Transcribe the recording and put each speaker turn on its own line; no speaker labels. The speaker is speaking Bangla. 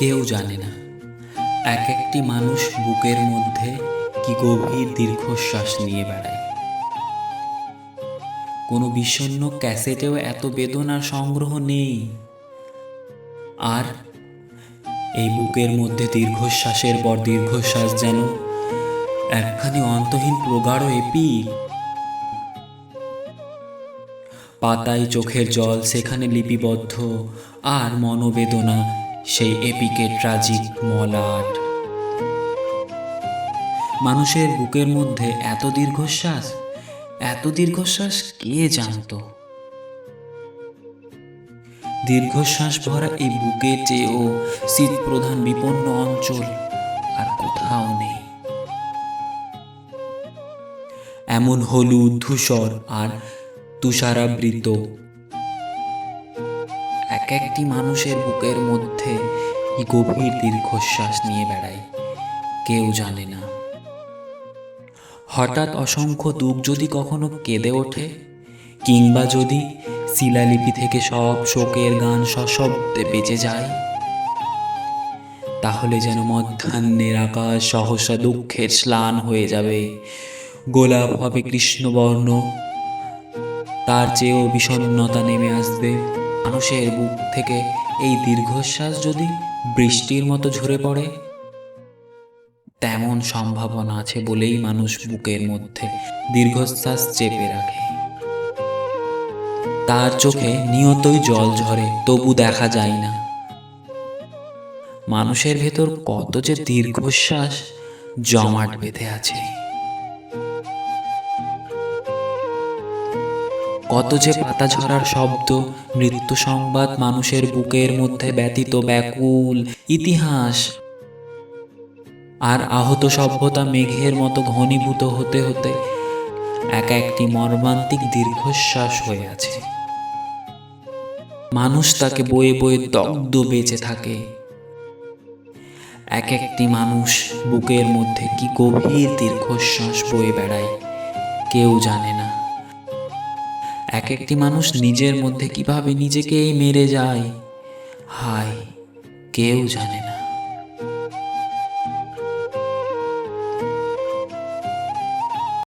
কেউ জানে না। এক একটি মানুষ বুকের মধ্যে কি গভীর দীর্ঘশ্বাস নিয়ে বেড়ায়। কোনো বিষণ্ণ ক্যাসেটেও এত বেদনার সংগ্রহ নেই। আর এই বুকের মধ্যে দীর্ঘশ্বাসের পর দীর্ঘশ্বাস যেন একখানি অন্তহীন প্রগাঢ় এপি পাতায় চোখের জল সেখানে লিপিবদ্ধ, আর মনোবেদনা সেই এপিকে ট্রাজিক মলাট। মানুষের বুকের মধ্যে এত দীর্ঘশ্বাস এত দীর্ঘশ্বাস কে জানতো? দীর্ঘশ্বাস ভরা এই বুকের চেয়েও শীত প্রধান বিপন্ন অঞ্চল আর কোথাও নেই। এমন হলুদ ধূসর আর তুষারাবৃত একটি মানুষের বুকের মধ্যে গভীর দীর্ঘশ্বাস নিয়ে বেড়ায়। কেউ জানে না। হঠাৎ অসংখ্য দুঃখ যদি কখনো কেঁদে ওঠে, কিংবা যদি শিলালিপি থেকে সব শোকের গান সশব্দে বেঁচে যায়, তাহলে যেন মধ্যাহ্নের আকাশ সহসা দুঃখের স্নান হয়ে যাবে। গোলাপ হবে কৃষ্ণবর্ণ, তার চেয়েও বিষণ্ণতা নেমে আসবে। মানুষের বুক থেকে এই দীর্ঘশ্বাস যদি বৃষ্টির মতো ঝরে পড়ে, তেমন সম্ভাবনা আছে বলেই মানুষ বুকের মধ্যে দীর্ঘশ্বাস চেপে রাখে। তার চোখে নিয়তই জল ঝরে, তবু দেখা যায় না। মানুষের ভেতর কত যে দীর্ঘশ্বাস জমাট বেঁধে আছে। কত যে পাতা ঝরার শব্দ, মৃত্যু সংবাদ মানুষের বুকের মধ্যে ব্যতীত ব্যাকুল ইতিহাস। আর আহত সভ্যতা মেঘের মতো ঘনীভূত হতে হতে এক একটি মর্মান্তিক দীর্ঘশ্বাস হয়ে আছে। মানুষ তাকে বয়ে বয়ে দগ্ধ বেঁচে থাকে। এক একটি মানুষ বুকের মধ্যে কি গভীর দীর্ঘশ্বাস বয়ে বেড়ায়, কেউ জানে না। এক একটি মানুষ নিজের মধ্যে কীভাবে নিজেকেই মেরে যায়? হায় কেউ জানে না।